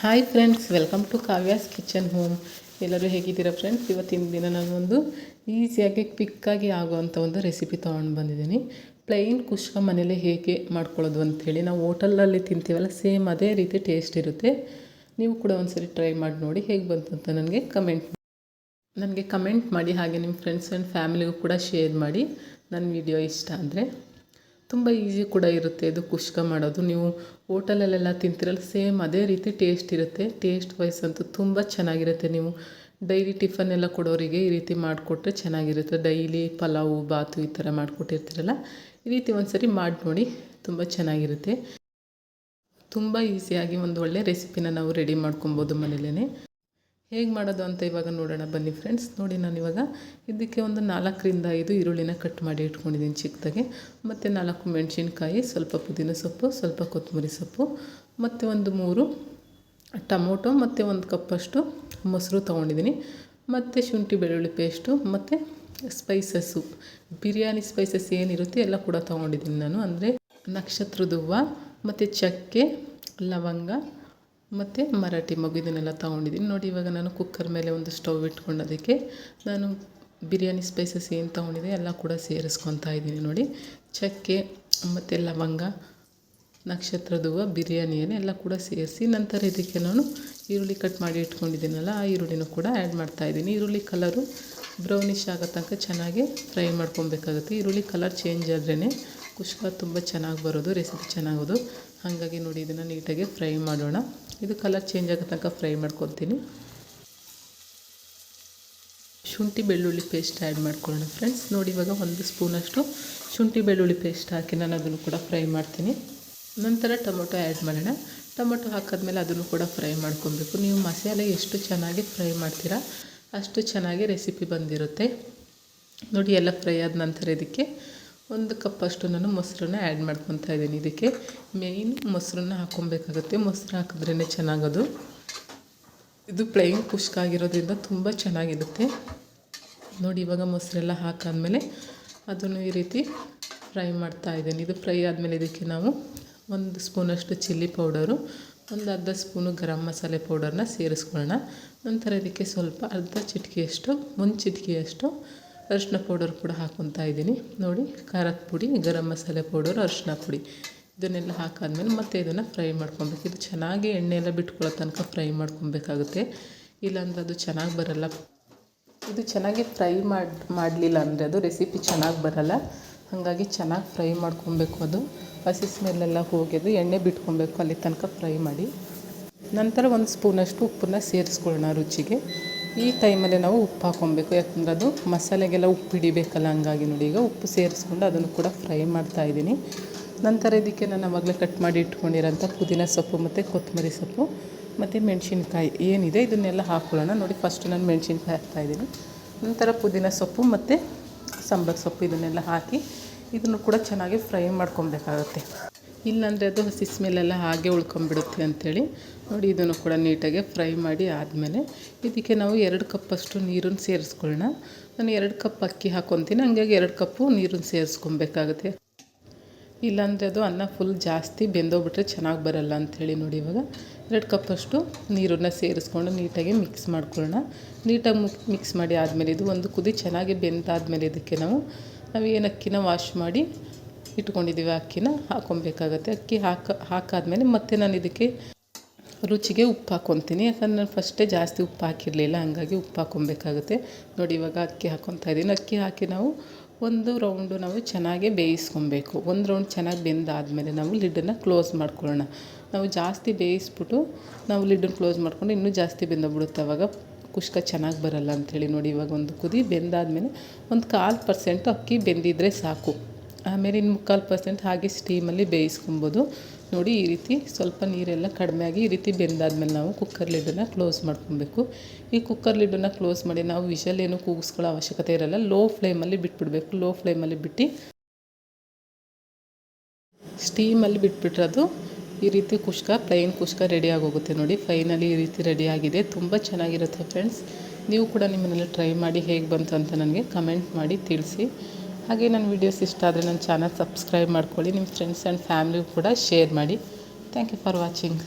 Hi friends welcome to Kavya's kitchen home ಎಲ್ಲರೂ ಹೇಗಿದ್ದೀರಾ friends ಇವತ್ತಿನ ದಿನ ನಾನೊಂದು ಈಸಿಯಾಗಿ ಕ್ವಿಕ್ಕಾಗಿ ಆಗುವಂಥ ಒಂದು ರೆಸಿಪಿ ತೊಗೊಂಡು ಬಂದಿದ್ದೀನಿ. ಪ್ಲೈನ್ ಕುಷ್ಕ ಮನೇಲಿ ಹೇಗೆ ಮಾಡ್ಕೊಳ್ಳೋದು ಅಂಥೇಳಿ ನಾವು ಹೋಟೆಲಲ್ಲಿ ತಿಂತೀವಲ್ಲ ಸೇಮ್ ಅದೇ ರೀತಿ ಟೇಸ್ಟ್ ಇರುತ್ತೆ. ನೀವು ಕೂಡ ಒಂದ್ಸರಿ ಟ್ರೈ ಮಾಡಿ ನೋಡಿ ಹೇಗೆ ಬಂತು ಅಂತ ನನಗೆ ಕಮೆಂಟ್ ನನಗೆ ಕಮೆಂಟ್ ಮಾಡಿ ಹಾಗೆ ನಿಮ್ಮ ಫ್ರೆಂಡ್ಸ್ ಆ್ಯಂಡ್ ಫ್ಯಾಮಿಲಿಗೂ ಕೂಡ ಶೇರ್ ಮಾಡಿ. ನನ್ನ ವಿಡಿಯೋ ಇಷ್ಟ ಅಂದರೆ. ತುಂಬ ಈಸಿ ಕೂಡ ಇರುತ್ತೆ ಇದು ಕುಷ್ಕ ಮಾಡೋದು. ನೀವು ಹೋಟೆಲಲ್ಲೆಲ್ಲ ತಿಂತಿರಲ್ಲ, ಸೇಮ್ ಅದೇ ರೀತಿ ಟೇಸ್ಟ್ ಇರುತ್ತೆ. ಟೇಸ್ಟ್ ವೈಸ್ ಅಂತೂ ತುಂಬ ಚೆನ್ನಾಗಿರುತ್ತೆ ನೀವು. ಡೈಲಿ ಟಿಫನ್ ಎಲ್ಲ ಕೊಡೋರಿಗೆ ಈ ರೀತಿ ಮಾಡಿಕೊಟ್ರೆ ಚೆನ್ನಾಗಿರುತ್ತೆ. ಡೈಲಿ ಪಲಾವು, ಬಾತು ಈ ಥರ ಮಾಡಿಕೊಟ್ಟಿರ್ತೀರಲ್ಲ, ಈ ರೀತಿ ಒಂದು ಸರಿ ಮಾಡಿ ನೋಡಿ, ತುಂಬ ಚೆನ್ನಾಗಿರುತ್ತೆ. ತುಂಬ ಈಸಿಯಾಗಿ ಒಂದು ಒಳ್ಳೆ ರೆಸಿಪಿನ ನಾವು ರೆಡಿ ಮಾಡ್ಕೊಬೋದು ಮನೇಲೇ ಹೇಗೆ ಮಾಡೋದು ಅಂತ ಇವಾಗ ನೋಡೋಣ. ಬನ್ನಿ ಫ್ರೆಂಡ್ಸ್ ನೋಡಿ ನಾನು ಇವಾಗ ಇದಕ್ಕೆ ಒಂದು ನಾಲ್ಕರಿಂದ ಐದು ಈರುಳ್ಳಿನ ಕಟ್ ಮಾಡಿ ಇಟ್ಕೊಂಡಿದ್ದೀನಿ ಚಿಕ್ಕದಾಗೆ. ಮತ್ತು ನಾಲ್ಕು ಮೆಣಸಿನ್ಕಾಯಿ, ಸ್ವಲ್ಪ ಪುದೀನ ಸೊಪ್ಪು, ಸ್ವಲ್ಪ ಕೊತ್ತಂಬರಿ ಸೊಪ್ಪು, ಮತ್ತು ಒಂದು ಮೂರು ಟೊಮೊಟೊ, ಮತ್ತು ಒಂದು ಕಪ್ಪಷ್ಟು ಮೊಸರು ತೊಗೊಂಡಿದ್ದೀನಿ. ಮತ್ತು ಶುಂಠಿ ಬೆಳ್ಳುಳ್ಳಿ ಪೇಸ್ಟು ಮತ್ತು ಸ್ಪೈಸಸ್ಸು ಬಿರಿಯಾನಿ ಸ್ಪೈಸಸ್ ಏನಿರುತ್ತೆ ಎಲ್ಲ ಕೂಡ ತೊಗೊಂಡಿದ್ದೀನಿ ನಾನು. ಅಂದರೆ ನಕ್ಷತ್ರದ ಹೂವು ಮತ್ತು ಚಕ್ಕೆ, ಲವಂಗ ಮತ್ತು ಮರಾಠಿ ಮಗು ಇದನ್ನೆಲ್ಲ ತೊಗೊಂಡಿದ್ದೀನಿ. ನೋಡಿ, ಇವಾಗ ನಾನು ಕುಕ್ಕರ್ ಮೇಲೆ ಒಂದು ಸ್ಟವ್ ಇಟ್ಕೊಂಡು ಅದಕ್ಕೆ ನಾನು ಬಿರಿಯಾನಿ ಸ್ಪೈಸಸ್ ಏನು ತೊಗೊಂಡಿದೆ ಎಲ್ಲ ಕೂಡ ಸೇರಿಸ್ಕೊತಾ ಇದ್ದೀನಿ ನೋಡಿ. ಚಕ್ಕೆ, ಮತ್ತು ಲವಂಗ ನಕ್ಷತ್ರದ ಹೂವು ಬಿರಿಯಾನಿ ಎಲ್ಲ ಕೂಡ ಸೇರಿಸಿ ನಂತರ ಇದಕ್ಕೆ ನಾನು ಈರುಳ್ಳಿ ಕಟ್ ಮಾಡಿ ಇಟ್ಕೊಂಡಿದ್ದೀನಲ್ಲ, ಆ ಈರುಳ್ಳಿನೂ ಕೂಡ ಆ್ಯಡ್ ಮಾಡ್ತಾಯಿದ್ದೀನಿ ಈರುಳ್ಳಿ ಕಲರು ಬ್ರೌನಿಶ್ ಆಗೋ ತನಕ ಚೆನ್ನಾಗಿ ಫ್ರೈ ಮಾಡ್ಕೊಬೇಕಾಗುತ್ತೆ. ಈರುಳ್ಳಿ ಕಲರ್ ಚೇಂಜ್ ಆದ್ರೇ ಕುಷ್ಕ ತುಂಬ ಚೆನ್ನಾಗಿ ಬರೋದು ರೆಸಿಪಿ ಚೆನ್ನಾಗೋದು. ಹಾಗಾಗಿ ನೋಡಿ, ಇದನ್ನು ನೀಟಾಗಿ ಫ್ರೈ ಮಾಡೋಣ. ಇದು ಕಲರ್ ಚೇಂಜ್ ಆಗೋ ತನಕ ಫ್ರೈ ಮಾಡ್ಕೊತೀನಿ ಶುಂಠಿ ಬೆಳ್ಳುಳ್ಳಿ ಪೇಸ್ಟ್ ಆ್ಯಡ್ ಮಾಡ್ಕೊಳ್ಳೋಣ ಫ್ರೆಂಡ್ಸ್ ನೋಡಿ ಇವಾಗ ಒಂದು ಸ್ಪೂನಷ್ಟು ಶುಂಠಿ ಬೆಳ್ಳುಳ್ಳಿ ಪೇಸ್ಟ್ ಹಾಕಿ ನಾನು ಅದನ್ನು ಕೂಡ ಫ್ರೈ ಮಾಡ್ತೀನಿ. ನಂತರ ಟೊಮೊಟೊ ಆ್ಯಡ್ ಮಾಡೋಣ. ಟೊಮೊಟೊ ಹಾಕಿದ್ಮೇಲೆ ಅದನ್ನು ಕೂಡ ಫ್ರೈ ಮಾಡ್ಕೊಬೇಕು ನೀವು ಮಸಾಲೆ ಎಷ್ಟು ಚೆನ್ನಾಗಿ ಫ್ರೈ ಮಾಡ್ತೀರಾ ಅಷ್ಟು ಚೆನ್ನಾಗಿ ರೆಸಿಪಿ ಬಂದಿರುತ್ತೆ. ನೋಡಿ ಎಲ್ಲ ಫ್ರೈ ಆದ ನಂತರ ಇದಕ್ಕೆ ಒಂದು ಕಪ್ಪಷ್ಟು ನಾನು ಮೊಸರನ್ನ ಆ್ಯಡ್ ಮಾಡ್ಕೊತಾ ಇದ್ದೀನಿ ಇದಕ್ಕೆ. ಮೇಯ್ನ್ ಮೊಸರನ್ನ ಹಾಕ್ಕೊಬೇಕಾಗುತ್ತೆ. ಮೊಸರು ಹಾಕಿದ್ರೇ ಚೆನ್ನಾಗದು. ಇದು ಪ್ಲೈನ್ ಕುಷ್ಕ ಆಗಿರೋದ್ರಿಂದ ತುಂಬ ಚೆನ್ನಾಗಿರುತ್ತೆ. ನೋಡಿ, ಇವಾಗ ಮೊಸರೆಲ್ಲ ಹಾಕಾದ್ಮೇಲೆ ಅದನ್ನು ಈ ರೀತಿ ಫ್ರೈ ಮಾಡ್ತಾ ಇದ್ದೀನಿ. ಇದು ಫ್ರೈ ಆದಮೇಲೆ ಇದಕ್ಕೆ ನಾವು ಒಂದು ಸ್ಪೂನಷ್ಟು ಚಿಲ್ಲಿ ಪೌಡರು, ಒಂದು ಅರ್ಧ ಸ್ಪೂನು ಗರಂ ಮಸಾಲೆ ಪೌಡರ್ನ ಸೇರಿಸ್ಕೊಳ್ಳೋಣ. ನಂತರ ಇದಕ್ಕೆ ಸ್ವಲ್ಪ ಅರ್ಧ ಚಿಟಿಕೆಯಷ್ಟು ಒಂದು ಚಿಟಿಕೆಯಷ್ಟು ಅರಿಶಿನ ಪೌಡರ್ ಕೂಡ ಹಾಕ್ಕೊತಾ ಇದ್ದೀನಿ. ನೋಡಿ, ಖಾರದ ಪುಡಿ, ಗರಂ ಮಸಾಲೆ ಪೌಡರ್, ಅರಿಶಿನ ಪುಡಿ. ಇದನ್ನೆಲ್ಲ ಹಾಕಾದ್ಮೇಲೆ ಮತ್ತೆ ಇದನ್ನು ಫ್ರೈ ಮಾಡ್ಕೊಬೇಕು ಇದು ಚೆನ್ನಾಗಿ ಎಣ್ಣೆ ಎಲ್ಲ ಬಿಟ್ಕೊಳ್ಳೋ ತನಕ ಫ್ರೈ ಮಾಡ್ಕೊಬೇಕಾಗುತ್ತೆ ಇಲ್ಲಾಂದ್ರೆ ಅದು ಚೆನ್ನಾಗಿ ಬರಲ್ಲ. ಇದು ಚೆನ್ನಾಗಿ ಫ್ರೈ ಮಾಡಿ, ಮಾಡಲಿಲ್ಲ ಅಂದರೆ ಅದು ರೆಸಿಪಿ ಚೆನ್ನಾಗಿ ಬರಲ್ಲ. ಹಾಗಾಗಿ ಚೆನ್ನಾಗಿ ಫ್ರೈ ಮಾಡ್ಕೊಬೇಕು ಅದು. ಹಸಿ ಸ್ಮೆಲ್ಲೆಲ್ಲ ಹೋಗಿದ್ದು ಎಣ್ಣೆ ಬಿಟ್ಕೊಬೇಕು ಅಲ್ಲಿ ತನಕ ಫ್ರೈ ಮಾಡಿ. ನಂತರ ಒಂದು ಸ್ಪೂನಷ್ಟು ಉಪ್ಪನ್ನ ಸೇರಿಸ್ಕೊಳ್ಳೋಣ ರುಚಿಗೆ. ಈ ಟೈಮಲ್ಲಿ ನಾವು ಉಪ್ಪು ಹಾಕ್ಕೊಬೇಕು ಯಾಕಂದ್ರೆ ಅದು ಮಸಾಲೆಗೆಲ್ಲ ಉಪ್ಪು ಹಿಡಿಬೇಕಲ್ಲ, ಹಂಗಾಗಿ ನೋಡಿ. ಈಗ ಉಪ್ಪು ಸೇರಿಸ್ಕೊಂಡು ಅದನ್ನು ಕೂಡ ಫ್ರೈ ಮಾಡ್ತಾ ಇದ್ದೀನಿ. ನಂತರ ಇದಕ್ಕೆ ನಾನು ಆವಾಗಲೇ ಕಟ್ ಮಾಡಿ ಇಟ್ಕೊಂಡಿರೋಂಥ ಪುದೀನ ಸೊಪ್ಪು ಮತ್ತು ಕೊತ್ತಂಬರಿ ಸೊಪ್ಪು ಮತ್ತು ಮೆಣಸಿನ್ಕಾಯಿ ಏನಿದೆ ಇದನ್ನೆಲ್ಲ ಹಾಕ್ಕೊಳ್ಳೋಣ ನೋಡಿ ಫಸ್ಟ್ ನಾನು ಮೆಣಸಿನ್ಕಾಯಿ ಹಾಕ್ತಾಯಿದ್ದೀನಿ ನಂತರ ಪುದೀನ ಸೊಪ್ಪು ಮತ್ತು ಸಾಂಬಾರು ಸೊಪ್ಪು ಇದನ್ನೆಲ್ಲ ಹಾಕಿ ಇದನ್ನು ಕೂಡ ಚೆನ್ನಾಗಿ ಫ್ರೈ ಮಾಡ್ಕೊಬೇಕಾಗುತ್ತೆ ಇಲ್ಲಾಂದರೆ ಅದು ಹಸಿ ಸ್ಮೆಲ್ಲೆಲ್ಲ ಹಾಗೆ ಉಳ್ಕೊಂಬಿಡುತ್ತೆ ಅಂಥೇಳಿ ನೋಡಿ ಇದನ್ನು ಕೂಡ ನೀಟಾಗಿ ಫ್ರೈ ಮಾಡಿ ಆದಮೇಲೆ ಇದಕ್ಕೆ ನಾವು ಎರಡು ಕಪ್ಪಷ್ಟು ನೀರನ್ನು ಸೇರಿಸ್ಕೊಳ್ಳೋಣ. ನಾನು ಎರಡು ಕಪ್ ಅಕ್ಕಿ ಹಾಕ್ಕೊತೀನಿ, ಹಂಗಾಗಿ ಎರಡು ಕಪ್ಪು ನೀರನ್ನು ಸೇರಿಸ್ಕೊಬೇಕಾಗುತ್ತೆ. ಇಲ್ಲಾಂದರೆ ಅದು ಅನ್ನ ಫುಲ್ ಜಾಸ್ತಿ ಬೆಂದೋಗ್ಬಿಟ್ರೆ ಚೆನ್ನಾಗಿ ಬರಲ್ಲ ಅಂಥೇಳಿ ನೋಡಿ ಇವಾಗ. ಎರಡು ಕಪ್ಪಷ್ಟು ನೀರನ್ನು ಸೇರಿಸ್ಕೊಂಡು ನೀಟಾಗಿ ಮಿಕ್ಸ್ ಮಾಡ್ಕೊಳ್ಳೋಣ. ನೀಟಾಗಿ ಮಿಕ್ಸ್ ಮಾಡಿ ಆದಮೇಲೆ ಇದು ಒಂದು ಕುದಿ ಚೆನ್ನಾಗಿ ಬೆಂದಾದಮೇಲೆ ಇದಕ್ಕೆ ನಾವು ನಾವು ಏನು ಅಕ್ಕಿನ ವಾಶ್ ಮಾಡಿ ಇಟ್ಕೊಂಡಿದ್ದೀವಿ ಅಕ್ಕಿನ, ಹಾಕೊಬೇಕಾಗತ್ತೆ. ಅಕ್ಕಿ ಹಾಕ, ಹಾಕಾದ್ಮೇಲೆ ಮತ್ತೆ ನಾನು ಇದಕ್ಕೆ ರುಚಿಗೆ ಉಪ್ಪು ಹಾಕ್ಕೊತೀನಿ ಯಾಕಂದ್ರೆ ನಾನು ಫಸ್ಟೇ ಜಾಸ್ತಿ ಉಪ್ಪು ಹಾಕಿರಲಿಲ್ಲ, ಹಾಗಾಗಿ ಉಪ್ಪು ಹಾಕ್ಕೊಬೇಕಾಗುತ್ತೆ ನೋಡಿ, ಇವಾಗ ಅಕ್ಕಿ ಹಾಕ್ಕೊತಾ ಇದ್ದೀನಿ. ಅಕ್ಕಿ ಹಾಕಿ ನಾವು ಒಂದು ರೌಂಡು ನಾವು ಚೆನ್ನಾಗಿ ಬೇಯಿಸ್ಕೊಬೇಕು. ಒಂದು ರೌಂಡ್ ಚೆನ್ನಾಗಿ ಬೆಂದಾದಮೇಲೆ ನಾವು ಲಿಡ್ಡನ್ನು ಕ್ಲೋಸ್ ಮಾಡ್ಕೊಳ್ಳೋಣ. ನಾವು ಜಾಸ್ತಿ ಬೇಯಿಸ್ಬಿಟ್ಟು ನಾವು ಲಿಡ್ಡನ್ನು ಕ್ಲೋಸ್ ಮಾಡಿಕೊಂಡು ಇನ್ನೂ ಜಾಸ್ತಿ ಬೆಂದೋಗ್ಬಿಡುತ್ತೆ. ಅವಾಗ ಕುಷ್ಕ ಚೆನ್ನಾಗಿ ಬರಲ್ಲ ಅಂಥೇಳಿ. ನೋಡಿ, ಇವಾಗ ಒಂದು ಕುದಿ ಬೆಂದಾದಮೇಲೆ ಒಂದು ಕಾಲು ಪರ್ಸೆಂಟು ಅಕ್ಕಿ ಬೆಂದಿದ್ರೆ ಸಾಕು. ಆಮೇಲೆ ಇನ್ನು ಮುಕ್ಕಾಲು ಪರ್ಸೆಂಟ್ ಹಾಗೆ ಸ್ಟೀಮಲ್ಲಿ ಬೇಯಿಸ್ಕೊಬೋದು. ನೋಡಿ, ಈ ರೀತಿ ಸ್ವಲ್ಪ ನೀರೆಲ್ಲ ಕಡಿಮೆ ಆಗಿ ಈ ರೀತಿ ಬೆಂದಾದ್ಮೇಲೆ ನಾವು ಕುಕ್ಕರ್ ಲಿಡ್ಡನ್ನು ಕ್ಲೋಸ್ ಮಾಡ್ಕೊಬೇಕು. ಈ ಕುಕ್ಕರ್ ಲಿಡ್ಡನ್ನು ಕ್ಲೋಸ್ ಮಾಡಿ ನಾವು ವಿಷಲ್ ಏನು ಕೂಗಿಸ್ಕೊಳ್ಳೋ ಅವಶ್ಯಕತೆ ಇರಲ್ಲ. ಲೋ ಫ್ಲೇಮಲ್ಲಿ ಬಿಟ್ಬಿಡಬೇಕು. ಲೋ ಫ್ಲೇಮಲ್ಲಿ ಬಿಟ್ಟು ಸ್ಟೀಮಲ್ಲಿ ಬಿಟ್ಬಿಟ್ರದು ಈ ರೀತಿ ಕುಷ್ಕ ಪ್ಲೈನ್ ಕುಷ್ಕ ರೆಡಿ ಆಗೋಗುತ್ತೆ ನೋಡಿ. ಫೈನಲಿ ಈ ರೀತಿ ರೆಡಿ ಆಗಿದೆ. ತುಂಬ ಚೆನ್ನಾಗಿರುತ್ತೆ ಫ್ರೆಂಡ್ಸ್ ನೀವು ಕೂಡ ನಿಮ್ಮನ್ನೆಲ್ಲ ಟ್ರೈ ಮಾಡಿ ಹೇಗೆ ಬಂತು ಅಂತ ನನಗೆ ಕಮೆಂಟ್ ಮಾಡಿ ತಿಳಿಸಿ. ಹಾಗೆ ನನ್ನ ವೀಡಿಯೋಸ್ ಇಷ್ಟ ಆದರೆ ನನ್ನ ಚಾನಲ್ ಸಬ್ಸ್ಕ್ರೈಬ್ ಮಾಡ್ಕೊಳ್ಳಿ ನಿಮ್ಮ ಫ್ರೆಂಡ್ಸ್ ಆ್ಯಂಡ್ ಫ್ಯಾಮ್ಲಿಗೂ ಕೂಡ ಶೇರ್ ಮಾಡಿ. Thank you for watching